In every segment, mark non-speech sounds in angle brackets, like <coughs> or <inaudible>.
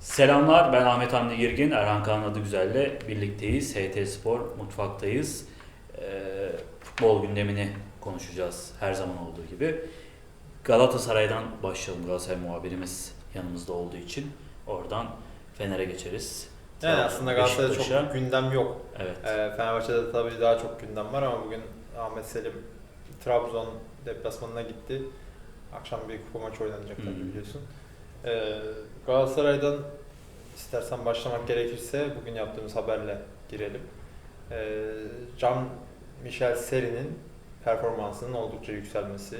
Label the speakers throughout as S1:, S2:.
S1: Selamlar, ben Ahmet Hamdi Girgin, Erhan Kaan Adıgüzel'le birlikteyiz. HT Spor Mutfaktayız. Ee, futbol gündemini konuşacağız her zaman olduğu gibi. Galatasaray'dan başlayalım Galatasaray muhabirimiz yanımızda olduğu için. Oradan Fener'e geçeriz.
S2: Yani aslında Galatasaray'da
S1: Beşiktaş'a.
S2: çok gündem yok.
S1: Evet.
S2: Ee, Fenerbahçe'de tabii daha çok gündem var ama bugün Ahmet Selim Trabzon deplasmanına gitti. Akşam bir kupa maçı oynanacak tabii
S1: hı.
S2: biliyorsun. Ee, Galatasaray'dan istersen başlamak gerekirse bugün yaptığımız haberle girelim. Ee, Can Michel Seri'nin performansının oldukça yükselmesi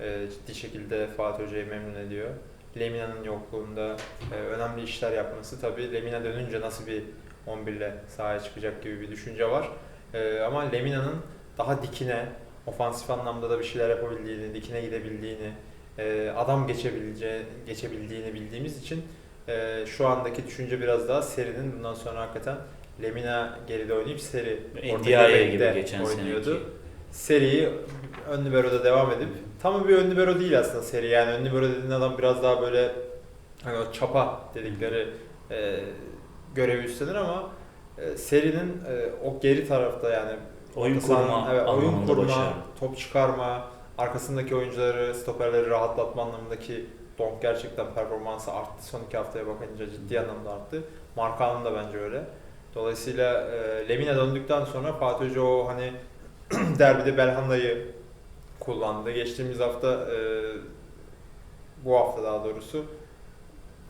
S2: e, ciddi şekilde Fatih Hoca'yı memnun ediyor. Lemina'nın yokluğunda e, önemli işler yapması tabii Lemina dönünce nasıl bir 11 ile sahaya çıkacak gibi bir düşünce var. E, ama Lemina'nın daha dikine, ofansif anlamda da bir şeyler yapabildiğini, dikine gidebildiğini, e, adam geçebileceği, geçebildiğini bildiğimiz için e, şu andaki düşünce biraz daha serinin bundan sonra hakikaten Lemina geride oynayıp seri orta
S1: Ndiaye gibi geçen
S2: oynuyordu.
S1: seneki.
S2: Seriyi ön libero'da devam edip tam bir ön libero değil aslında seri yani ön libero dediğin adam biraz daha böyle hani o çapa dedikleri e, görevi üstlenir ama e, serinin e, o geri tarafta yani
S1: Oyun kurma
S2: evet, oyun kurma, top çıkarma, arkasındaki oyuncuları, stoperleri rahatlatma anlamındaki Donk gerçekten performansı arttı. Son iki haftaya bakınca ciddi anlamda arttı. Markan'ın da bence öyle. Dolayısıyla e, Lemina döndükten sonra Fatih Hoca o hani <clears throat> derbide Belhanda'yı kullandı. Geçtiğimiz hafta e, bu hafta daha doğrusu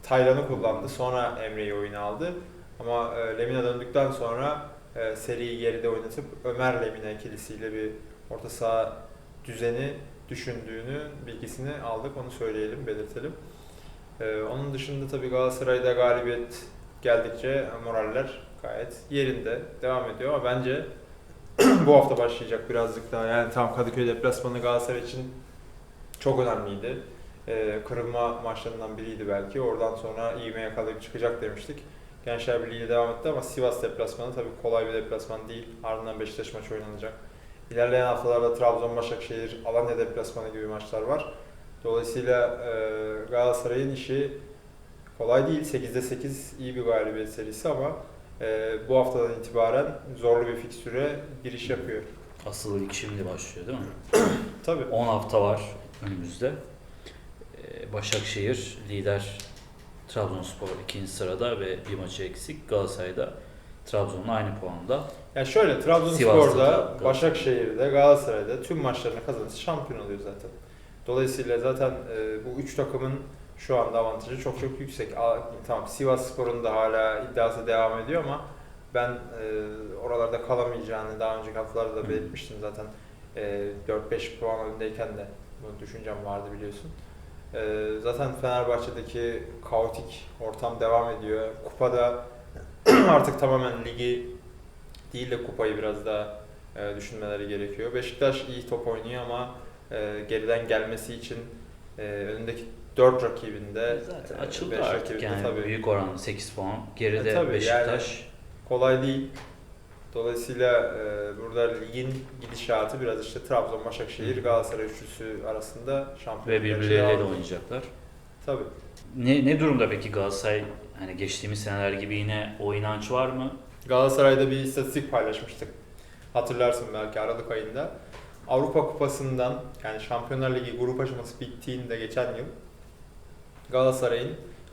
S2: Taylan'ı kullandı. Sonra Emre'yi oyuna aldı. Ama e, Lemina döndükten sonra e, seriyi geride oynatıp Ömer Lemina ikilisiyle bir orta saha düzeni düşündüğünü bilgisini aldık. Onu söyleyelim, belirtelim. E, onun dışında tabii Galatasaray'da galibiyet geldikçe moraller gayet yerinde devam ediyor ama bence <clears throat> bu hafta başlayacak birazcık daha. Yani tam Kadıköy deplasmanı Galatasaray için çok önemliydi. Ee, kırılma maçlarından biriydi belki. Oradan sonra ivme yakalayıp çıkacak demiştik. Gençler Birliği ile devam etti ama Sivas deplasmanı tabii kolay bir deplasman değil. Ardından Beşiktaş maçı oynanacak. İlerleyen haftalarda Trabzon, Başakşehir, Alanya deplasmanı gibi maçlar var. Dolayısıyla e, Galatasaray'ın işi kolay değil. 8'de 8 iyi bir galibiyet serisi ama e, bu haftadan itibaren zorlu bir fikstüre giriş yapıyor.
S1: Asıl lig şimdi başlıyor değil mi? <clears throat>
S2: Tabii.
S1: 10 hafta var önümüzde. Ee, Başakşehir lider Trabzonspor ikinci sırada ve bir maçı eksik. Galatasaray'da Trabzon'la aynı puanda.
S2: Yani şöyle
S1: Sivas'ta
S2: Trabzonspor'da,
S1: da-
S2: Başakşehir'de, Galatasaray'da tüm maçlarını kazanırsa şampiyon oluyor zaten. Dolayısıyla zaten e, bu üç takımın şu anda avantajı çok çok yüksek. A, tamam Sivas Spor'un da hala iddiası devam ediyor ama ben e, oralarda kalamayacağını daha önceki haftalarda da belirtmiştim zaten. E, 4-5 puan öndeyken de bu düşüncem vardı biliyorsun. E, zaten Fenerbahçe'deki kaotik ortam devam ediyor. Kupada <clears throat> artık tamamen ligi değil de kupayı biraz daha e, düşünmeleri gerekiyor. Beşiktaş iyi top oynuyor ama e, geriden gelmesi için e, önündeki 4 rakibinde
S1: Zaten
S2: e,
S1: açıldı
S2: beş
S1: artık yani
S2: tabii
S1: büyük oranla 8 puan. Geride
S2: E, tabii
S1: Beşiktaş.
S2: kolay değil. Dolayısıyla e, burada ligin gidişatı biraz işte Trabzon, Başakşehir, Galatasaray üçlüsü arasında şampiyon
S1: ve birbirleriyle
S2: ediyor.
S1: oynayacaklar.
S2: Tabii.
S1: Ne, ne durumda peki Galatasaray? Hani geçtiğimiz seneler gibi yine o inanç var mı?
S2: Galatasaray'da bir istatistik paylaşmıştık. Hatırlarsın belki Aralık ayında. Avrupa Kupası'ndan yani Şampiyonlar Ligi grup aşaması bittiğinde geçen yıl Galatasaray'ın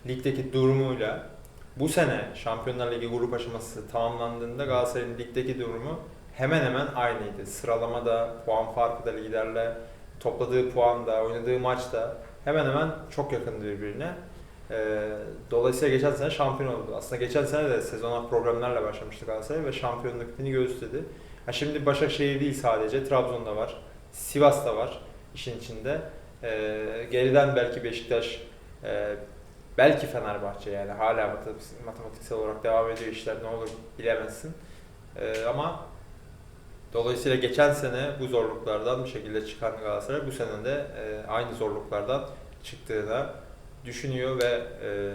S2: ligdeki durumuyla bu sene Şampiyonlar Ligi grup aşaması tamamlandığında Galatasaray'ın ligdeki durumu hemen hemen aynıydı. Sıralamada, puan farkı da liderle, topladığı puan da, oynadığı maç da hemen hemen çok yakındı birbirine. Ee, dolayısıyla geçen sene şampiyon oldu. Aslında geçen sene de sezona problemlerle başlamıştı Galatasaray ve şampiyonluk ipini göğüsledi. Ha şimdi Başakşehir değil sadece, Trabzon'da var, Sivas'ta var işin içinde. Ee, geriden belki Beşiktaş, e, belki Fenerbahçe yani hala matematik- matematiksel olarak devam ediyor işler ne olur bilemezsin. Ee, ama dolayısıyla geçen sene bu zorluklardan bir şekilde çıkan Galatasaray bu sene de e, aynı zorluklardan çıktığına düşünüyor ve e,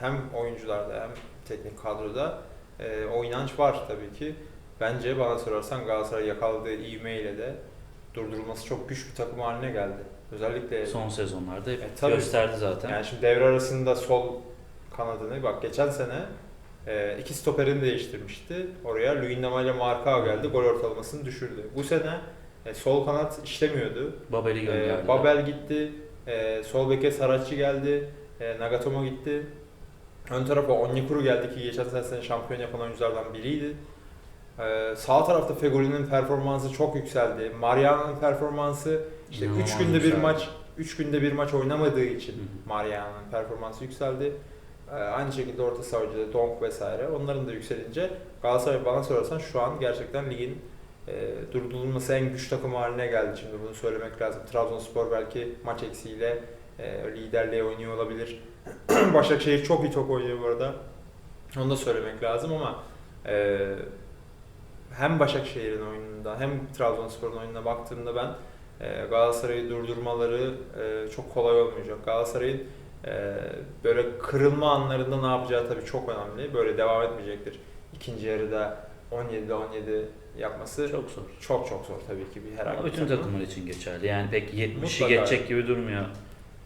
S2: hem oyuncularda hem teknik kadroda e, o inanç var tabii ki. Bence bana sorarsan Galatasaray yakaladığı ivmeyle de durdurulması çok güç bir takım haline geldi. Özellikle
S1: Son sezonlarda hep
S2: E, tabii.
S1: gösterdi zaten.
S2: yani şimdi devre arasında sol kanadını. Bak geçen sene e, iki stoperini değiştirmişti. Oraya Luyendama ile Marka geldi. Gol ortalamasını düşürdü. Bu sene e, sol kanat işlemiyordu.
S1: Babel'i gönderdi.
S2: E, Babel gitti. E, sol beke Saratçı geldi. E, Nagatomo gitti. Ön tarafa Onyekuru geldi ki geçen sene şampiyon yapan oyunculardan biriydi. E, sağ tarafta Fegoli'nin performansı çok yükseldi. Mariano'nun performansı işte 3
S1: İnanılmaz
S2: günde bir
S1: yükseldi.
S2: maç 3 günde bir maç oynamadığı için. Mariano'nun performansı yükseldi. Ee, Aynı şekilde orta savcıda Donk vesaire onların da yükselince Galatasaray bana sorarsan şu an gerçekten ligin e, durdurulması en güç takımı haline geldi şimdi bunu söylemek lazım. Trabzonspor belki maç eksiğiyle e, liderliğe oynuyor olabilir. <clears throat> Başakşehir çok iyi top oynuyor bu arada. Onu da söylemek lazım ama e, hem Başakşehir'in oyununda hem Trabzonspor'un oyununa baktığımda ben e, Galatasaray'ı durdurmaları e, çok kolay olmayacak. Galatasaray'ın e, böyle kırılma anlarında ne yapacağı tabii çok önemli. Böyle devam etmeyecektir. İkinci yarıda 17'de 17 yapması çok
S1: zor.
S2: çok, çok zor tabii ki bir herhangi bir
S1: bütün
S2: takımın.
S1: takımlar için geçerli. Yani pek 70'i
S2: Mutlaka.
S1: geçecek gibi durmuyor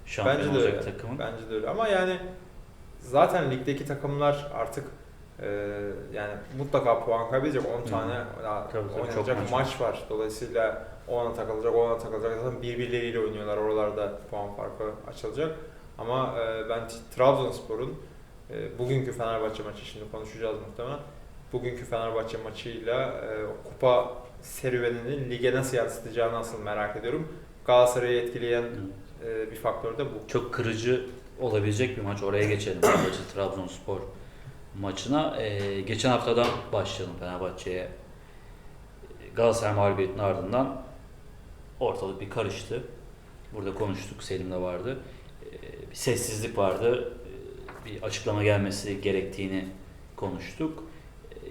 S1: şampiyon
S2: Bence de
S1: olacak
S2: öyle.
S1: takımın.
S2: Bence de öyle. Ama yani zaten ligdeki takımlar artık e, yani mutlaka puan kaybedecek. 10
S1: Hı.
S2: tane
S1: Tabii, tabii,
S2: oynanacak
S1: maç
S2: maç, var. Dolayısıyla o ana takılacak, o ana takılacak. Zaten birbirleriyle oynuyorlar. Oralarda puan farkı açılacak. Ama e, ben Trabzonspor'un e, bugünkü Fenerbahçe maçı şimdi konuşacağız muhtemelen. Bugünkü Fenerbahçe maçıyla e, kupa serüvenini lige nasıl yansıtacağını asıl merak ediyorum. Galatasaray'ı etkileyen e, bir faktör de bu.
S1: Çok kırıcı olabilecek bir maç. Oraya geçelim. Fenerbahçe Trabzonspor maçına. Ee, geçen haftadan başlayalım Fenerbahçe'ye. Galatasaray mağlubiyetinin ardından ortalık bir karıştı. Burada konuştuk, Selim de vardı. Bir sessizlik vardı. Ee, bir açıklama gelmesi gerektiğini konuştuk.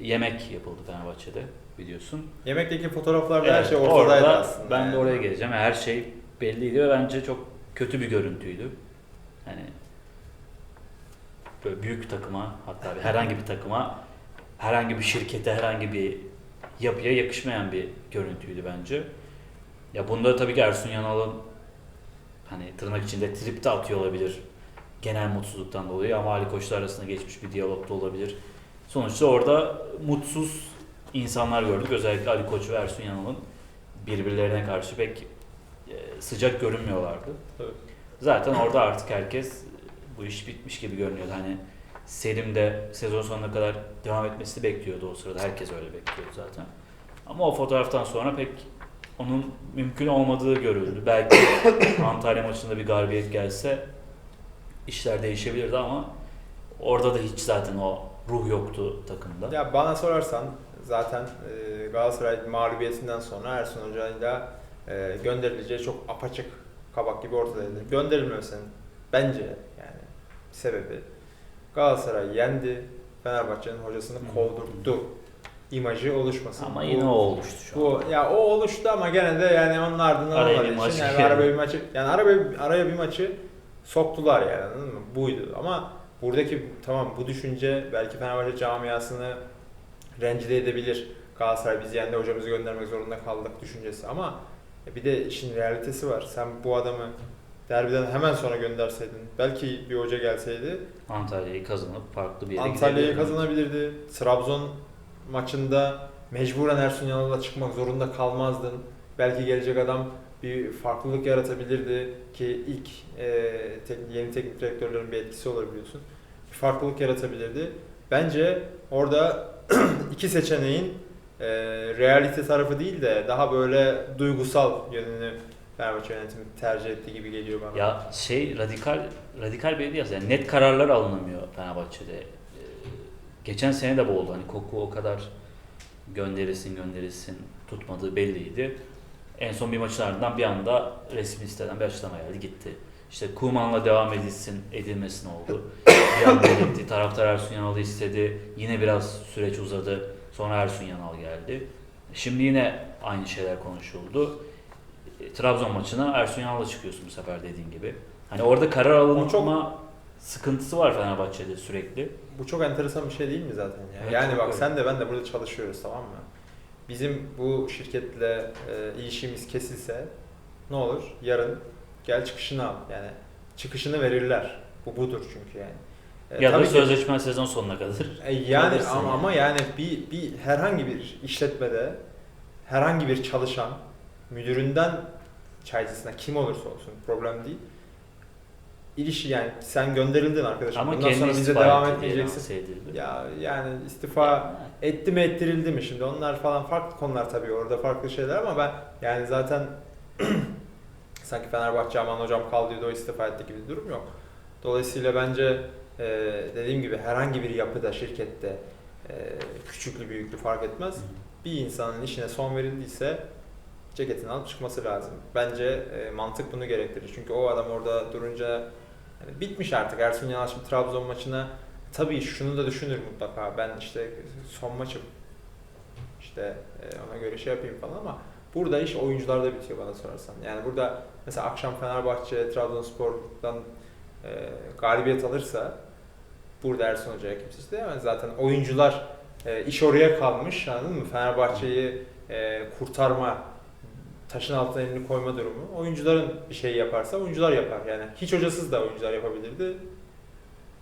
S1: Ee, yemek yapıldı Fenerbahçe'de biliyorsun.
S2: Yemekteki fotoğraflarda her
S1: Evet,
S2: şey ortadaydı
S1: orada
S2: aslında.
S1: Ben
S2: yani.
S1: de oraya geleceğim. Her şey belliydi ve bence çok kötü bir görüntüydü. Hani böyle büyük bir takıma hatta bir herhangi bir takıma herhangi bir şirkete herhangi bir yapıya yakışmayan bir görüntüydü bence. Ya bunda tabii ki Ersun Yanal'ın hani tırnak içinde trip de atıyor olabilir genel mutsuzluktan dolayı ama Ali Koç'la arasında geçmiş bir diyalog da olabilir. Sonuçta orada mutsuz insanlar gördük. Özellikle Ali Koç ve Ersun Yanal'ın birbirlerine karşı pek e, sıcak görünmüyorlardı.
S2: Tabii.
S1: Zaten orada artık herkes bu iş bitmiş gibi görünüyordu. Hani Selim de sezon sonuna kadar devam etmesini bekliyordu o sırada. Herkes öyle bekliyordu zaten. Ama o fotoğraftan sonra pek onun mümkün olmadığı görüldü. Belki <coughs> Antalya maçında bir galibiyet gelse işler değişebilirdi ama orada da hiç zaten o ruh yoktu takımda.
S2: Ya bana sorarsan zaten e, Galatasaray mağlubiyetinden sonra Ersun Hoca'yla e, gönderileceği çok apaçık kabak gibi ortadaydı. Gönderilmemesinin bence yani sebebi Galatasaray yendi. Fenerbahçe'nin hocasını kovdurdu. İmajı oluşmasın.
S1: Ama
S2: Bu-
S1: yine o oluştu şu an.
S2: Bu ya o oluştu ama gene de yani onun ardından
S1: Araya
S2: olmadığı
S1: bir
S2: için yani
S1: geldi.
S2: araya bir maçı yani araya, araya bir maçı soktular yani anladın mı? Buydu ama buradaki tamam bu düşünce belki Fenerbahçe camiasını rencide edebilir. Galatasaray biz yendi hocamızı göndermek zorunda kaldık düşüncesi ama bir de işin realitesi var. Sen bu adamı derbiden hemen sonra gönderseydin belki bir hoca gelseydi
S1: Antalya'yı kazanıp farklı bir yere
S2: Antalya'yı kazanabilirdi. Trabzon maçında mecburen Ersun Yanal'la çıkmak zorunda kalmazdın. Belki gelecek adam bir farklılık yaratabilirdi ki ilk e, tek- yeni teknik direktörlerin bir etkisi olur biliyorsun. Bir farklılık yaratabilirdi. Bence orada <clears throat> iki seçeneğin e, realite tarafı değil de daha böyle duygusal yönünü Fenerbahçe yönetimi tercih ettiği gibi geliyor bana.
S1: Ya şey radikal radikal bir değil yani net kararlar alınamıyor Fenerbahçe'de. Geçen sene de bu oldu. Hani Koku o kadar gönderilsin gönderilsin tutmadığı belliydi. En son bir maçın ardından bir anda resmi siteden bir açıklama geldi gitti. İşte Kuman'la devam edilsin edilmesin oldu. Bir anda gitti. Taraftar Ersun Yanal'ı istedi. Yine biraz süreç uzadı. Sonra Ersun Yanal geldi. Şimdi yine aynı şeyler konuşuldu. E, Trabzon maçına Ersun Yanal'la çıkıyorsun bu sefer dediğin gibi. Hani orada karar alınma
S2: çok-
S1: sıkıntısı var Fenerbahçe'de sürekli.
S2: Bu çok enteresan bir şey değil mi zaten ya?
S1: Evet,
S2: yani bak
S1: öyle.
S2: sen de ben de burada çalışıyoruz tamam mı? Bizim bu şirketle e, ilişkimiz kesilse ne olur? Yarın gel çıkışını al. Yani çıkışını verirler. Bu budur çünkü yani. E,
S1: Ya da
S2: tabii ki-
S1: sözleşme sezon sonuna kadar.
S2: E, yani ama,
S1: yani.
S2: ama yani bir, bir herhangi bir işletmede herhangi bir çalışan müdüründen çaycısına kim olursa olsun problem değil. İlişki yani sen gönderildin arkadaşım.
S1: Ama
S2: Bundan sonra bize devam etmeyeceksin. Ya yani istifa etti mi ettirildi mi şimdi onlar falan farklı konular tabii orada farklı şeyler ama ben yani zaten <clears throat> sanki Fenerbahçe aman hocam kal diyordu o istifa etti gibi bir durum yok. Dolayısıyla bence e, dediğim gibi herhangi bir yapıda şirkette e, küçüklü büyüklü fark etmez. Bir insanın işine son verildiyse ceketini alıp çıkması lazım. Bence e, mantık bunu gerektirir. Çünkü o adam orada durunca yani bitmiş artık. Ersun Yanal şimdi Trabzon maçına tabii şunu da düşünür mutlaka. Ben işte son maçım. İşte e, ona göre şey yapayım falan ama burada iş oyuncularda bitiyor bana sorarsan. Yani burada mesela akşam Fenerbahçe Trabzonspor'dan e, galibiyet alırsa burada Ersun Hoca'ya kimse isteyemez. Zaten oyuncular e, iş oraya kalmış anladın mı? Fenerbahçe'yi e, kurtarma, taşın altına elini koyma durumu. Oyuncuların bir şey yaparsa oyuncular yapar. Yani hiç hocasız da oyuncular yapabilirdi.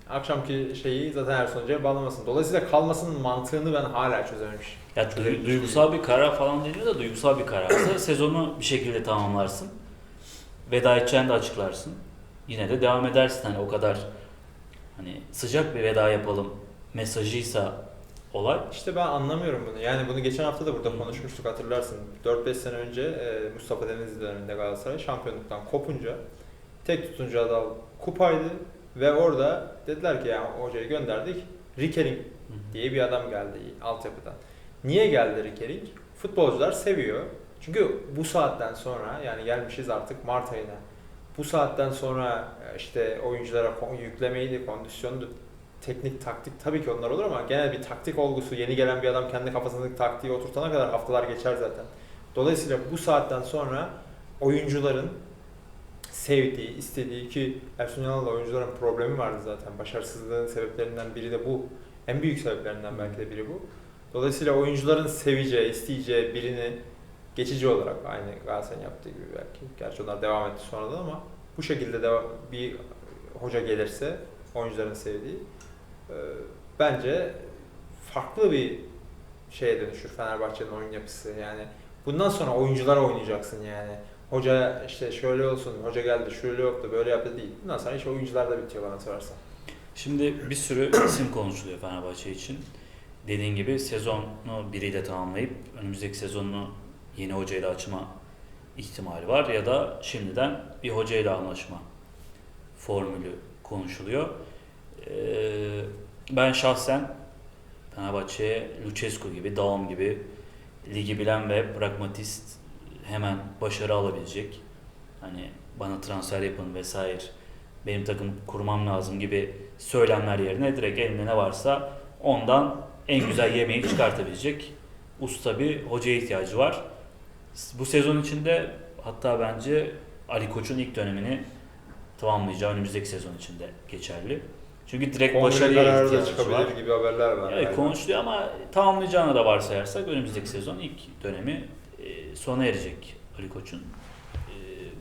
S2: Akşamki şeyi zaten Ersun Hoca'ya bağlamasın. Dolayısıyla kalmasının mantığını ben hala çözememişim.
S1: Ya du- duygusal bir karar falan deniyor da duygusal bir kararsa <clears throat> sezonu bir şekilde tamamlarsın. Veda edeceğini de açıklarsın. Yine de devam edersin hani o kadar hani sıcak bir veda yapalım mesajıysa olay.
S2: İşte ben anlamıyorum bunu. Yani bunu geçen hafta da burada konuşmuştuk hatırlarsın. 4-5 sene önce e, Mustafa Denizli döneminde Galatasaray şampiyonluktan kopunca tek tutuncu adam kupaydı ve orada dediler ki ya hocayı gönderdik. Rickering diye bir adam geldi altyapıdan. Niye geldi Rickering? Futbolcular seviyor. Çünkü bu saatten sonra yani gelmişiz artık Mart ayına. Bu saatten sonra e, işte oyunculara yüklemeydi, kondisyondu, teknik, taktik tabii ki onlar olur ama genel bir taktik olgusu yeni gelen bir adam kendi kafasındaki taktiği oturtana kadar haftalar geçer zaten. Dolayısıyla bu saatten sonra oyuncuların sevdiği, istediği ki Ersun Yanal'la oyuncuların problemi vardı zaten. Başarısızlığın sebeplerinden biri de bu. En büyük sebeplerinden belki de biri bu. Dolayısıyla oyuncuların seveceği, isteyeceği birini geçici olarak aynı Galatasaray'ın yaptığı gibi belki. Gerçi onlar devam etti sonradan ama bu şekilde de bir hoca gelirse oyuncuların sevdiği bence farklı bir şeye dönüşür Fenerbahçe'nin oyun yapısı. Yani bundan sonra oyuncular oynayacaksın yani. Hoca işte şöyle olsun, hoca geldi şöyle yoktu, böyle yaptı değil. Bundan sonra iş oyuncularda bitiyor bana sorarsan.
S1: Şimdi bir sürü <coughs> isim konuşuluyor Fenerbahçe için. Dediğin gibi sezonu biriyle tamamlayıp önümüzdeki sezonunu yeni hocayla açma ihtimali var ya da şimdiden bir hocayla anlaşma formülü konuşuluyor. Ee, ben şahsen Fenerbahçe'ye Lucescu gibi, Daum gibi ligi bilen ve pragmatist hemen başarı alabilecek. Hani bana transfer yapın vesaire benim takım kurmam lazım gibi söylemler yerine direkt elinde ne varsa ondan en güzel yemeği çıkartabilecek usta bir hocaya ihtiyacı var. Bu sezon içinde hatta bence Ali Koç'un ilk dönemini tamamlayacağı önümüzdeki sezon içinde geçerli. Çünkü direkt
S2: Kongre
S1: başarıya
S2: kararı da
S1: ihtiyacı var.
S2: çıkabilir gibi haberler var.
S1: Evet
S2: galiba.
S1: konuşuluyor ama tamamlayacağını da varsayarsak önümüzdeki sezon ilk dönemi e, sona erecek Ali Koç'un. E,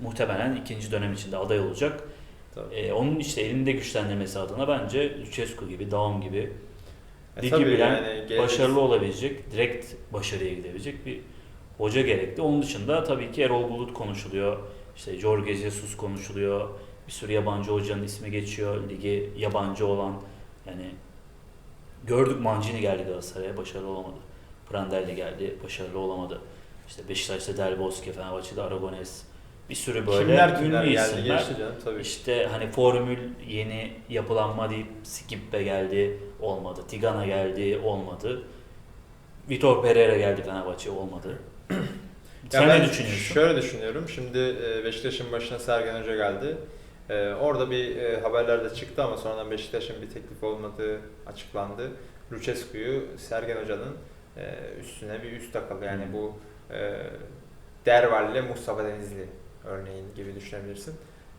S1: muhtemelen ikinci dönem içinde aday olacak.
S2: Tabii.
S1: E, onun işte elinde güçlendirmesi adına bence Lucescu gibi, Daum gibi
S2: E
S1: ligi
S2: tabii
S1: bilen,
S2: yani
S1: başarılı olabilecek, direkt başarıya gidebilecek bir hoca gerekli. Onun dışında tabii ki Erol Bulut konuşuluyor. İşte Jorge Jesus konuşuluyor. Bir sürü yabancı hocanın ismi geçiyor. Ligi yabancı olan yani gördük Mancini geldi Galatasaray'a başarılı olamadı. Prandelli geldi başarılı olamadı. İşte Beşiktaş'ta Del Bosque, Fenerbahçe'de Aragones. Bir sürü böyle
S2: kimler kimler
S1: ünlü
S2: geldi
S1: isimler.
S2: geçti canım tabii.
S1: İşte hani formül yeni yapılanma deyip Skip'e geldi olmadı. Tigana geldi olmadı. Vitor Pereira geldi Fenerbahçe olmadı. <clears throat>
S2: Ya
S1: Sen
S2: ben
S1: ne düşünüyorsun?
S2: Şöyle düşünüyorum. Şimdi e, Beşiktaş'ın başına Sergen Hoca geldi. E, Orada bir e, haberler de çıktı ama sonradan Beşiktaş'ın bir teklif olmadığı açıklandı. Lucescu'yu Sergen Hoca'nın e, üstüne bir üst takıldı. Yani
S1: Hı.
S2: bu e, Derval ile Mustafa Denizli örneğin gibi düşünebilirsin.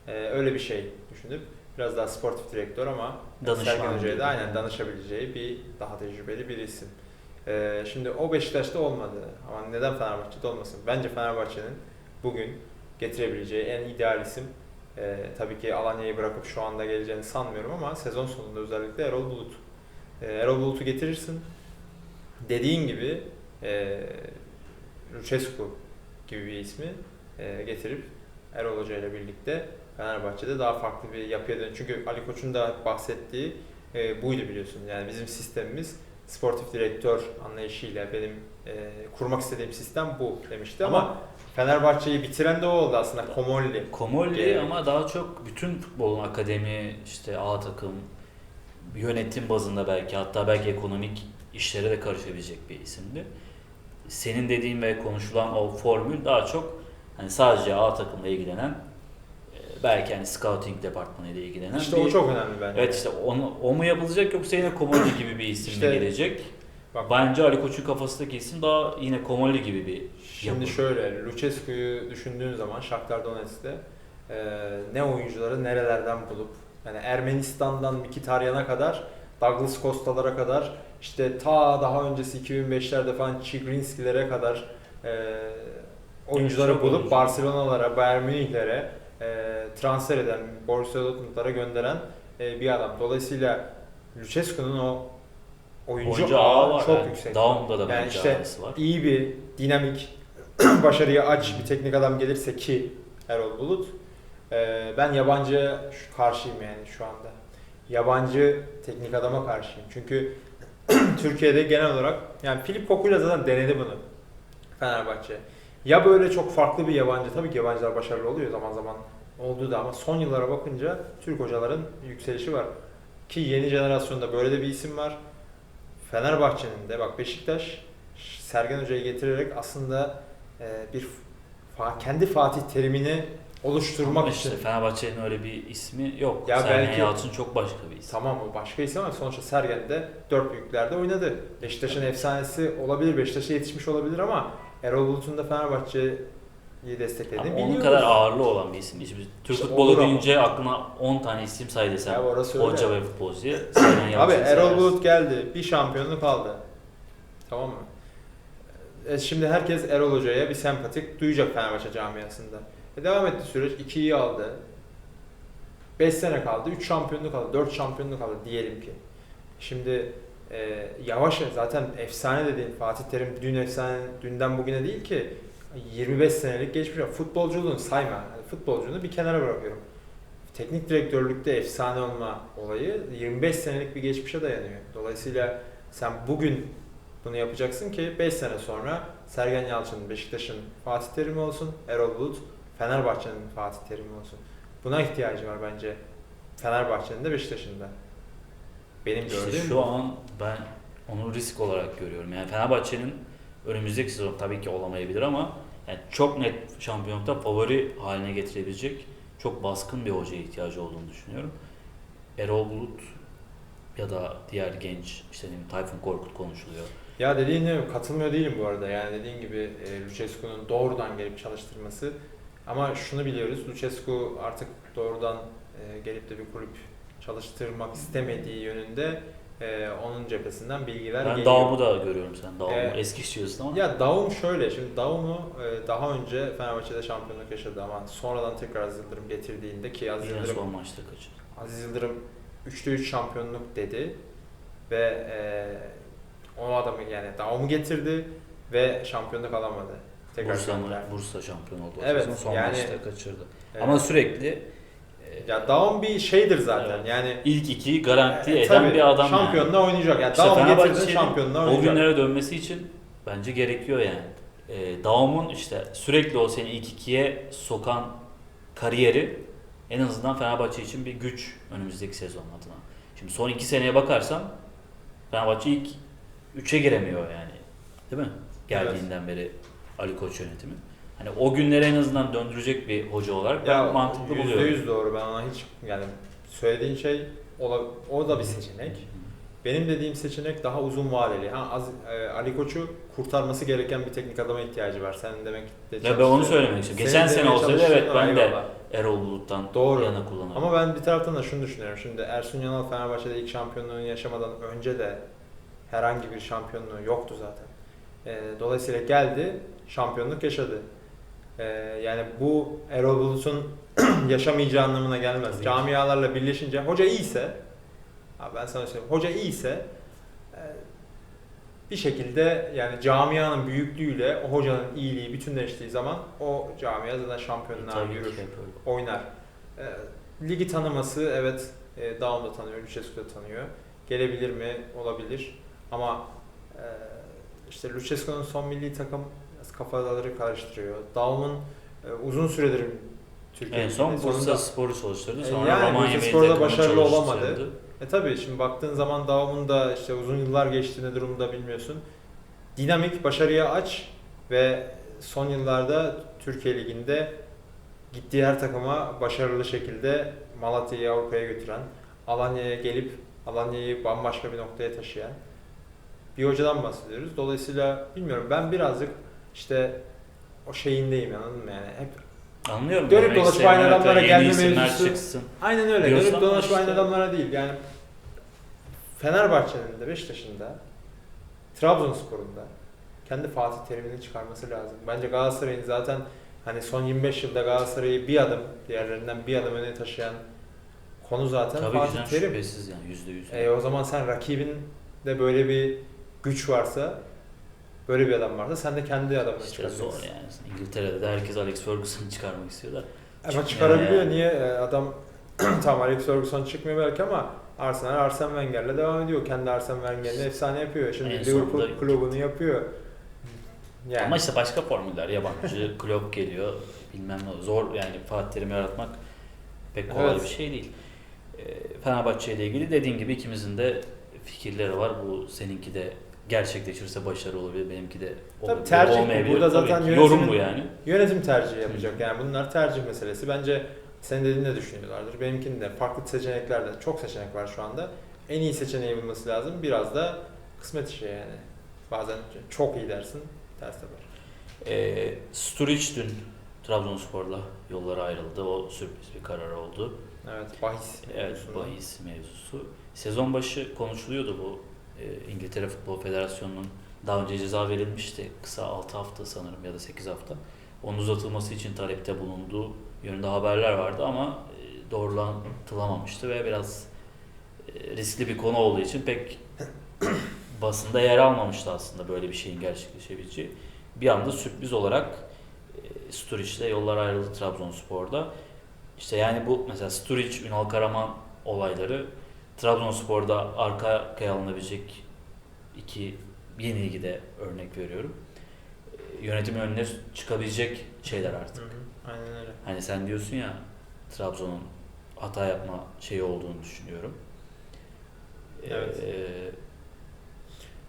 S2: E, Öyle bir şey düşünüp biraz daha sportif direktör ama
S1: Danışman
S2: Sergen Hoca'ya da aynen danışabileceği bir daha tecrübeli bir isim. Ee, şimdi o Beşiktaş'ta olmadı. Ama neden Fenerbahçe'de olmasın? Bence Fenerbahçe'nin bugün getirebileceği en ideal isim Ee, tabii ki Alanya'yı bırakıp şu anda geleceğini sanmıyorum ama sezon sonunda özellikle Erol Bulut. Ee, Erol Bulut'u getirirsin. Dediğin gibi e, Lucescu gibi bir ismi e, getirip Erol Hoca ile birlikte Fenerbahçe'de daha farklı bir yapıya dön. Çünkü Ali Koç'un da bahsettiği e, buydu biliyorsun. Yani bizim sistemimiz sportif direktör anlayışıyla benim e, kurmak istediğim sistem bu demişti ama,
S1: Ama-
S2: Fenerbahçe'yi bitiren de o oldu aslında Komolli.
S1: Komolli
S2: Evet.
S1: ama daha çok bütün futbolun akademi, işte A takım, yönetim bazında belki hatta belki ekonomik işlere de karışabilecek bir isimdi. Senin dediğin ve konuşulan o formül daha çok hani sadece A takımla ilgilenen e, belki hani scouting departmanı ile ilgilenen
S2: İşte
S1: bir,
S2: o çok önemli bence.
S1: Evet işte onu, o mu yapılacak yoksa yine Komolli gibi bir isim
S2: İşte-
S1: mi gelecek?
S2: Bak,
S1: Bence Ali Koç'un kafasındaki isim daha yine Komolli gibi bir
S2: Şimdi
S1: yapı.
S2: şöyle, Lucescu'yu düşündüğün zaman Shakhtar Donetsk'te e, ne oyuncuları nerelerden bulup yani Ermenistan'dan Mkhitaryan'a kadar Douglas Costa'lara kadar işte ta daha öncesi 2005'lerde falan Chigrinski'lere kadar e, oyuncuları bulup. Barcelona'lara, Bayern Münih'lere e, transfer eden, Borussia Dortmund'lara gönderen e, bir adam. Dolayısıyla Lucescu'nun o oyuncu,
S1: Oyuncu
S2: ağı
S1: var.
S2: çok
S1: evet.
S2: yüksek.
S1: Daum'da da
S2: Yani
S1: bence
S2: işte
S1: var.
S2: iyi bir dinamik, <clears throat> başarıya aç bir teknik adam gelirse ki Erol Bulut, e, ben yabancı karşıyım yani şu anda. Yabancı teknik adama karşıyım. Çünkü <clears throat> Türkiye'de genel olarak yani Filip Koku'yla zaten denedi bunu Fenerbahçe. Ya böyle çok farklı bir yabancı, tabii ki yabancılar başarılı oluyor zaman zaman olduğu da ama son yıllara bakınca Türk hocaların yükselişi var. Ki yeni jenerasyonda böyle de bir isim var. Fenerbahçe'nin de bak Beşiktaş Sergen Hoca'yı getirerek aslında e, bir fa- kendi Fatih terimini oluşturmak
S1: Ama işte
S2: için.
S1: Fenerbahçe'nin öyle bir ismi yok.
S2: Ya
S1: Sergen
S2: belki-
S1: Yalçın çok başka bir isim.
S2: Tamam o başka isim ama sonuçta Sergen de dört büyüklerde oynadı. Beşiktaş'ın efsanesi olabilir, Beşiktaş'a yetişmiş olabilir ama Erol Bulut'un da Fenerbahçe'yi desteklediğini biliyoruz.
S1: onun kadar ağırlığı olan bir isim. Şimdi Türk
S2: İşte
S1: futbolu deyince aklına 10 tane isim say desem. Hoca ve futbolcu diye. <clears throat>
S2: Abi Erol. Bulut geldi. Bir şampiyonluk aldı. Tamam mı? E şimdi herkes Erol Hoca'ya bir sempatik duyacak Fenerbahçe camiasında. E devam etti süreç. 2'yi aldı. 5 sene kaldı. 3 şampiyonluk aldı. 4 şampiyonluk aldı diyelim ki. Şimdi e, yavaş zaten efsane dediğin Fatih Terim dün efsane dünden bugüne değil ki 25 senelik geçmiş. Futbolculuğunu sayma. Yani futbolculuğunu bir kenara bırakıyorum. Teknik direktörlükte efsane olma olayı 25 senelik bir geçmişe dayanıyor. Dolayısıyla sen bugün bunu yapacaksın ki 5 sene sonra Sergen Yalçın Beşiktaş'ın Fatih Terim'i olsun, Erol Bulut Fenerbahçe'nin Fatih Terim'i olsun. Buna ihtiyacı var bence Fenerbahçe'nin de Beşiktaş'ın da. Benim
S1: İşte
S2: gördüğüm
S1: şu
S2: bu.
S1: an ben onu risk olarak görüyorum. Yani Fenerbahçe'nin önümüzdeki sezon tabii ki olamayabilir ama yani çok net şampiyonlukta favori haline getirebilecek çok baskın bir hocaya ihtiyacı olduğunu düşünüyorum. Erol Bulut ya da diğer genç işte ne bileyim Tayfun Korkut konuşuluyor.
S2: Ya dediğine katılmıyor değilim bu arada. Yani dediğin gibi e, Lucescu'nun doğrudan gelip çalıştırması. Ama şunu biliyoruz. Lucescu artık doğrudan e, gelip de bir kulüp çalıştırmak istemediği yönünde e, onun cephesinden bilgiler
S1: Ben
S2: geliyor.
S1: Daum'u da görüyorum sen. Daum'u
S2: Ee,
S1: eski istiyorsun ama.
S2: Ya Daum şöyle, şimdi Daum'u e, daha önce Fenerbahçe'de şampiyonluk yaşadı ama sonradan tekrar Aziz Yıldırım getirdiğinde ki Aziz
S1: Yine
S2: Yıldırım,
S1: son maçta kaçırdı.
S2: Aziz Yıldırım 3'te 3 şampiyonluk dedi ve e, o adamı yani Daum'u getirdi ve şampiyonluk alamadı. Tekrar
S1: Bursa. Bursa şampiyon oldu.
S2: Evet,
S1: son
S2: yani-
S1: maçta kaçırdı.
S2: Evet.
S1: Ama sürekli
S2: ya Daum bir şeydir zaten.
S1: Evet.
S2: Yani
S1: ilk ikiyi garanti
S2: e,
S1: eden
S2: tabii,
S1: bir adam. yani.
S2: Şampiyonluğa oynayacak. Yani
S1: İşte
S2: Daum getirdin
S1: Fenerbahçe'nin
S2: şampiyonluğa
S1: O
S2: oynayacak.
S1: günlere dönmesi için bence gerekiyor yani. E, Daum'un işte sürekli o seni ilk ikiye sokan kariyeri en azından Fenerbahçe için bir güç önümüzdeki sezon adına. Şimdi son iki seneye bakarsam Fenerbahçe ilk üçe giremiyor yani. Değil mi? Geldiğinden beri Ali Koç yönetimi. Hani o günleri en azından döndürecek bir hoca olarak ben
S2: Ya
S1: mantıklı
S2: yüzde
S1: buluyorum.
S2: yüz doğru. Ben ona hiç yani söylediğin şey o da bir seçenek. Benim dediğim seçenek daha uzun vadeli. Ha, az, e, Ali Koç'u kurtarması gereken bir teknik adama ihtiyacı var. Senin demek de
S1: Ya ben onu söylemek istiyorum. Geçen sene olsaydı evet ben de
S2: eyvallah.
S1: Erol Bulut'tan
S2: Doğru.
S1: yana kullanırdım.
S2: Ama ben bir taraftan da şunu düşünüyorum. Şimdi Ersun Yanal Fenerbahçe'de ilk şampiyonluğunu yaşamadan önce de herhangi bir şampiyonluğu yoktu zaten. E, dolayısıyla geldi, şampiyonluk yaşadı. Ee, yani bu Erol Bulut'un <clears throat> yaşamayacağı anlamına gelmez.
S1: Tabii.
S2: Camialarla birleşince hoca iyiyse abi ben sana söyleyeyim hoca iyiyse e, bir şekilde yani camianın büyüklüğüyle o hocanın iyiliği bütünleştiği zaman o camia zaten şampiyonluğa yürür oynar. Ee, ligi tanıması evet e, Daum da tanıyor, Lucescu da tanıyor. Gelebilir mi? Olabilir. Ama e, işte Lucescu'nun son milli takım kafaları karıştırıyor. Daum'un e, uzun süredir Türkiye'de
S1: En son Bursa Spor'u çalıştırdı.
S2: E,
S1: Sonra
S2: yani
S1: Romanya
S2: Bursa Spor'da başarılı olamadı. E tabii şimdi baktığın zaman Daum'un da işte uzun yıllar geçti ne durumda bilmiyorsun. Dinamik, başarıya aç ve son yıllarda Türkiye Ligi'nde gittiği her takıma başarılı şekilde Malatya'yı Avrupa'ya götüren, Alanya'ya gelip Alanya'yı bambaşka bir noktaya taşıyan bir hocadan bahsediyoruz. Dolayısıyla bilmiyorum ben birazcık işte o şeyindeyim anladın mı yani hep
S1: Anlıyorum.
S2: Dönüp
S1: demek
S2: dolaşıp aynı adamlara gelme mevzusu-
S1: çıksın.
S2: Aynen öyle.
S1: Diyorsun
S2: Dönüp dolaşıp aynı adamlara değil. Yani Fenerbahçe'nin de Beşiktaş'ın da Trabzonspor'un da kendi Fatih Terim'ini çıkarması lazım. Bence Galatasaray'ın zaten hani son 25 yılda Galatasaray'ı bir adım diğerlerinden bir adım öne taşıyan konu zaten
S1: Tabii
S2: Fatih Terim.
S1: şüphesiz yani yüzde yüz.
S2: E, o zaman sen rakibin de böyle bir güç varsa böyle bir adam varsa sen de kendi adamını
S1: İşte
S2: çıkaracaksın.
S1: zor yani. İngiltere'de de herkes Alex Ferguson'ı çıkarmak istiyorlar.
S2: Ama çıkarabiliyor.
S1: Yani.
S2: Niye? E, Adam <clears throat> tam Alex Ferguson çıkmıyor belki ama Arsenal Arsene Wenger'le devam ediyor. Kendi Arsene Wenger'le efsane yapıyor. Şimdi
S1: En
S2: Liverpool kulübünü yapıyor. Yani
S1: Ama işte başka formüller. Yabancı, <laughs> Klopp geliyor. Bilmem ne. Zor yani Fatih Terim'i yaratmak pek kolay
S2: Evet.
S1: bir şey değil. Fenerbahçe ile ilgili dediğin gibi ikimizin de fikirleri var. Bu seninki de gerçekleşirse başarı olabilir. Benimki de olabilir.
S2: tercih bu.
S1: olmayabilir.
S2: Burada
S1: Tabii
S2: zaten
S1: ki.
S2: yönetimin-
S1: Yorum bu yani.
S2: yönetim tercihi yapacak. Yani bunlar tercih meselesi. Bence senin dediğin de düşünüyorlardır. Benimkinin de farklı seçeneklerde çok seçenek var şu anda. En iyi seçeneği bulması lazım. Biraz da kısmet işi yani. Bazen çok iyi dersin, ters teper.
S1: Ee, Sturridge dün Trabzonspor'la yollara ayrıldı. O sürpriz bir karar oldu.
S2: Evet, bahis.
S1: Evet,
S2: mevzusunda.
S1: bahis mevzusu. Sezon başı konuşuluyordu bu. Ee, İngiltere Futbol Federasyonu'nun daha önce ceza verilmişti. Kısa 6 hafta sanırım ya da 8 hafta. Onun uzatılması için talepte bulunduğu yönünde haberler vardı ama e, doğrulantılamamıştı ve biraz e, riskli bir konu olduğu için pek <coughs> basında yer almamıştı aslında böyle bir şeyin gerçekleşebileceği. Bir anda sürpriz olarak e, Sturridge'le yollar ayrıldı Trabzonspor'da. İşte yani bu mesela Sturridge, Ünal Karaman olayları Trabzonspor'da arka arkaya alınabilecek iki yeni ligde örnek veriyorum. E, Yönetimin önüne çıkabilecek şeyler artık.
S2: Hı hı, Aynen öyle.
S1: Hani sen diyorsun ya Trabzon'un hata yapma şeyi olduğunu düşünüyorum.
S2: Evet.
S1: Ee,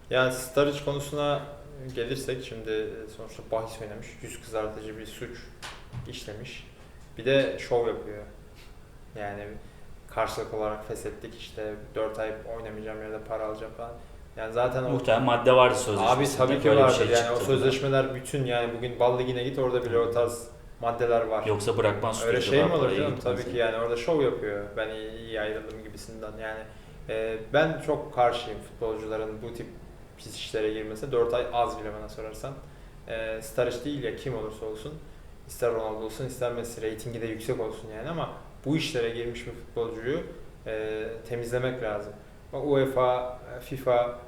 S2: Yani Sturridge konusuna gelirsek şimdi sonuçta bahis oynamış, yüz kızartıcı bir suç işlemiş. Bir de şov yapıyor. Yani karşılık olarak feshettik işte 4 ay oynamayacağım yerde para alacağım falan. Yani zaten o
S1: muhtemelen madde vardı sözleşmesinde.
S2: Abi tabii ki vardır
S1: şey
S2: yani o sözleşmeler bütün yani bugün Bal Ligi'ne git orada bile o tarz maddeler var.
S1: Yoksa bırakmaz
S2: Öyle şey mi olur canım? Tabii ki
S1: yani.
S2: orada şov yapıyor. Ben iyi, iyi ayrıldım gibisinden yani. e, ben çok karşıyım futbolcuların bu tip pis işlere girmesine. 4 ay az bile bana sorarsan. E, Sturridge değil ya kim olursa olsun. ister Ronaldo olsun ister Messi reytingi de yüksek olsun yani ama bu işlere girmiş bir futbolcuyu e, temizlemek lazım. UEFA, FIFA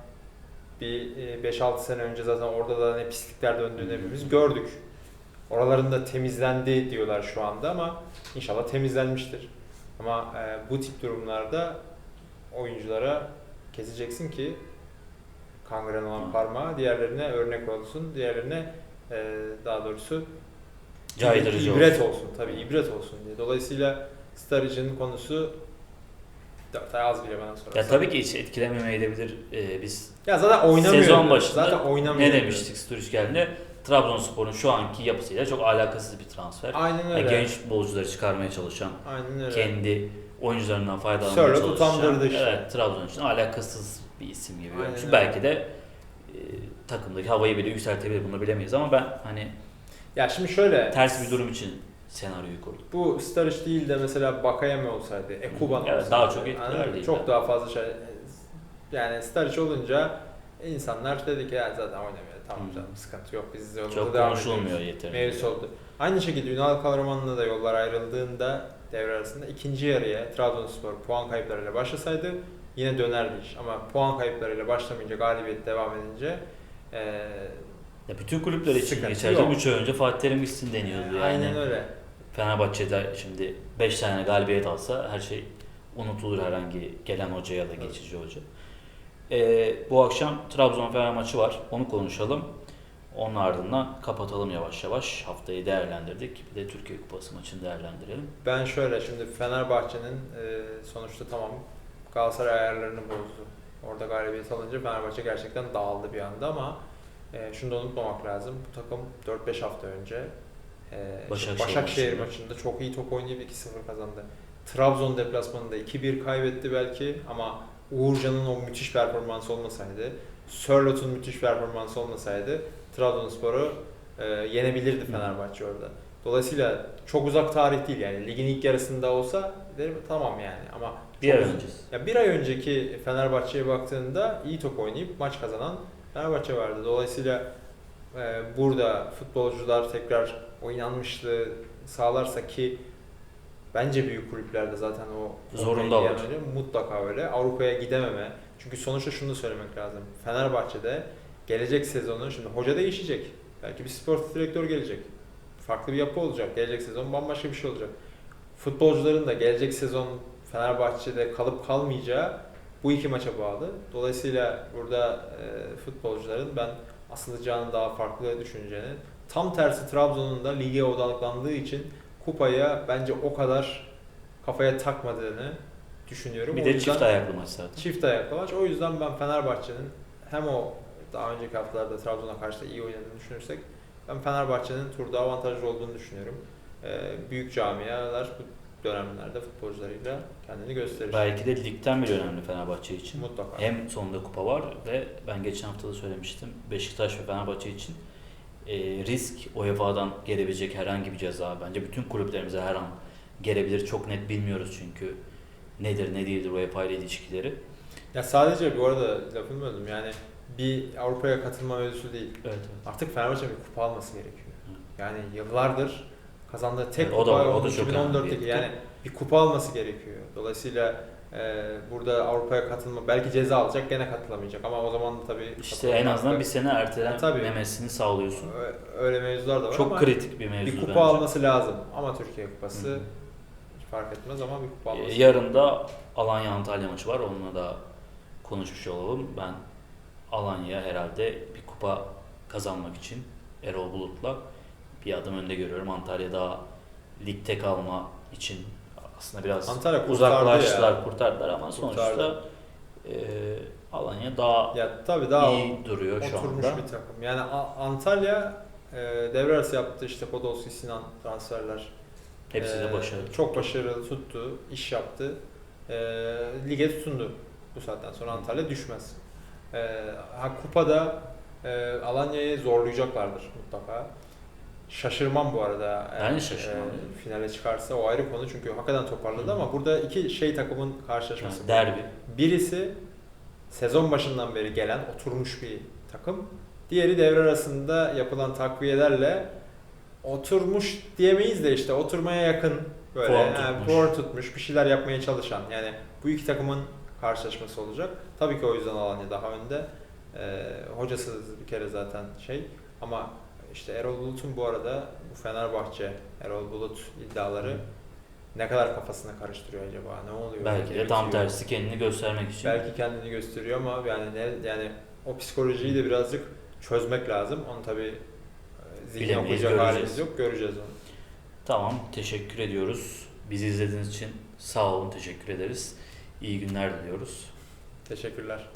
S2: bir e, 5-6 sene önce zaten orada da ne pislikler döndüğünü hepimiz gördük. Oralarında temizlendi diyorlar şu anda ama inşallah temizlenmiştir. Ama e, bu tip durumlarda oyunculara keseceksin ki kangren olan parmağı diğerlerine örnek olsun, diğerlerine e, daha doğrusu
S1: Caydırıcı
S2: ibret
S1: olsun.
S2: olsun. Tabii ibret olsun diye. Dolayısıyla Sturridge'in konusu 4 ay az bile bana sorarsan.
S1: Ya tabii ki hiç etkilememeyebilir. Ee, biz
S2: Ya zaten oynamıyor.
S1: Sezon başında
S2: zaten oynamıyor.
S1: ne demiştik Sturridge geldiğinde Trabzonspor'un şu anki yapısıyla çok alakasız bir transfer.
S2: Aynen
S1: Yani
S2: öyle.
S1: genç futbolcuları çıkarmaya çalışan,
S2: Aynen öyle.
S1: kendi oyuncularından faydalanmaya
S2: Sörloth
S1: çalışan.
S2: utandırdı işte.
S1: Evet, Trabzon için alakasız bir isim gibi.
S2: Aynen öyle.
S1: Belki de e, takımdaki havayı bile yükseltebilir bunu bilemeyiz ama ben hani
S2: Ya şimdi şöyle.
S1: ters bir durum için senaryoyu kurdum.
S2: Bu Sturridge değil de mesela Bakayeme olsaydı, Ekuban
S1: Evet,
S2: olsaydı.
S1: daha çok etkiler
S2: anladın mı?
S1: değil
S2: Çok daha fazla şey. Yani Sturridge olunca insanlar dedi ki ya zaten oynamıyor tamam
S1: Hı.
S2: canım sıkıntı yok biz yolumuza
S1: Çok
S2: devam
S1: konuşulmuyor yeterince.
S2: Mevzu oldu. Aynı şekilde Ünal Kavraman'la da yollar ayrıldığında devre arasında ikinci yarıya Trabzonspor puan kayıplarıyla başlasaydı yine dönerdi iş. Ama puan kayıplarıyla başlamayınca galibiyet devam edince eee
S1: Ya bütün kulüpler için geçerli.
S2: yok.
S1: 3 ay önce Fatih Terim gitsin deniyordu yani.
S2: aynen öyle.
S1: Fenerbahçe'de şimdi 5 tane galibiyet alsa her şey unutulur herhangi gelen hoca ya da geçici hoca. Ee, bu akşam Trabzon Fener maçı var. Onu konuşalım. Onun ardından kapatalım yavaş yavaş. Haftayı değerlendirdik. Bir de Türkiye Kupası maçını değerlendirelim.
S2: Ben şöyle şimdi Fenerbahçe'nin eee, sonuçta tamam Galatasaray ayarlarını bozdu. Orada galibiyet alınca Fenerbahçe gerçekten dağıldı bir anda ama eee şunu da unutmamak lazım. Bu takım 4-5 hafta önce işte
S1: Başakşehir
S2: Başakşehir
S1: maçında.
S2: çok iyi top oynayıp 2-0 kazandı. Trabzon deplasmanında 2-1 kaybetti belki ama Uğurcan'ın o müthiş performansı olmasaydı, Sörlot'un müthiş performansı olmasaydı Trabzonspor'u eee yenebilirdi Fenerbahçe orada. Dolayısıyla çok uzak tarih değil yani. Ligin ilk yarısında olsa derim tamam yani ama
S1: Bir ay öncesi.
S2: ya bir ay önceki Fenerbahçe'ye baktığında iyi top oynayıp maç kazanan Fenerbahçe vardı. Dolayısıyla e, burada futbolcular tekrar o inanmışlığı sağlarsa ki bence büyük kulüplerde zaten o
S1: Zorundalar.
S2: Yani öyle, mutlaka öyle. Avrupa'ya gidememe. Çünkü sonuçta şunu da söylemek lazım. Fenerbahçe'de gelecek sezonu şimdi hoca değişecek. Belki bir sportif direktör gelecek. Farklı bir yapı olacak. Gelecek sezon bambaşka bir şey olacak. Futbolcuların da gelecek sezon Fenerbahçe'de kalıp kalmayacağı bu iki maça bağlı. Dolayısıyla burada e, futbolcuların ben asılacağını daha farklı düşüneceğini, tam tersi Trabzon'un da lige odaklandığı için kupaya bence o kadar kafaya takmadığını düşünüyorum.
S1: Bir
S2: O
S1: de çift ayaklı maç zaten.
S2: Çift ayaklı maç. O yüzden ben Fenerbahçe'nin hem o daha önceki haftalarda Trabzon'a karşı da iyi oynadığını düşünürsek ben Fenerbahçe'nin turda avantajlı olduğunu düşünüyorum. Ee, büyük camialar bu dönemlerde futbolcularıyla kendini gösterir.
S1: Belki de ligden bile önemli Fenerbahçe için.
S2: Mutlaka.
S1: Hem sonunda kupa var ve ben geçen hafta da söylemiştim Beşiktaş ve Fenerbahçe için e, risk UEFA'dan gelebilecek herhangi bir ceza bence bütün kulüplerimize her an gelebilir. Çok net bilmiyoruz çünkü nedir ne değildir UEFA ile ilişkileri.
S2: Ya sadece bu arada lafını böldüm yani bir Avrupa'ya katılma mevzusu değil.
S1: Evet, evet.
S2: Artık Fenerbahçe bir kupa alması gerekiyor. Yani yıllardır kazandığı tek
S1: Evet, o da
S2: kupa
S1: var, o da
S2: onun
S1: çok
S2: 2014'teki
S1: önemli.
S2: yani bir kupa alması gerekiyor. Dolayısıyla e, burada Avrupa'ya katılma belki ceza alacak gene katılamayacak ama o zaman da tabii
S1: İşte en azından bir sene ertelenmemesini sağlıyorsun.
S2: Ö- öyle mevzular da var
S1: Çok
S2: ama
S1: kritik bir mevzu
S2: bir kupa
S1: bence.
S2: alması lazım ama Türkiye kupası
S1: Hı.
S2: hiç fark etmez ama bir kupa
S1: Ee,
S2: alması.
S1: Yarın da Alanya Antalya maçı var. Onunla da konuşmuş olalım. Ben Alanya herhalde bir kupa kazanmak için Erol Bulut'la bir adım önde görüyorum. Antalya daha ligde kalma için aslında biraz
S2: Antalya kurtardı
S1: uzaklaştılar,
S2: ya.
S1: kurtardılar ama sonuçta
S2: Kurtardı.
S1: e, Alanya daha
S2: Ya tabii daha
S1: iyi duruyor şu
S2: oturmuş
S1: anda.
S2: bir takım. Yani Antalya e, devre arası yaptı işte Podolski, Sinan transferler.
S1: Hepsi de
S2: Ee,
S1: başarılı.
S2: Çok başarılı tuttu, iş yaptı. Ee, lige tutundu. Bu saatten sonra Antalya düşmez. Ee, ha, kupada e, Alanya'yı zorlayacaklardır mutlaka. Şaşırmam bu arada.
S1: Ben
S2: eğer,
S1: şaşırmam.
S2: e, finale çıkarsa o ayrı konu çünkü hakikaten toparladı
S1: Hı.
S2: ama burada iki şey takımın karşılaşması.
S1: Yani derbi.
S2: Birisi sezon başından beri gelen oturmuş bir takım. Diğeri devre arasında yapılan takviyelerle oturmuş diyemeyiz de işte oturmaya yakın böyle
S1: Form
S2: yani
S1: tutmuş.
S2: form tutmuş bir şeyler yapmaya çalışan yani bu iki takımın karşılaşması olacak. Tabii ki o yüzden Alanya daha önde. Ee, hocası bir kere zaten şey ama işte Erol Bulut'un bu arada bu Fenerbahçe Erol Bulut iddiaları ne kadar kafasına karıştırıyor acaba? Ne oluyor?
S1: Belki de tam
S2: bitiyor?
S1: tersi kendini göstermek için.
S2: Belki kendini gösteriyor ama yani ne yani o psikolojiyi de birazcık çözmek lazım. Onu tabii e,
S1: Bilemeyiz,
S2: okuyacak halimiz yok. Göreceğiz onu.
S1: Tamam, teşekkür ediyoruz. Bizi izlediğiniz için sağ olun, teşekkür ederiz. İyi günler diliyoruz.
S2: Teşekkürler.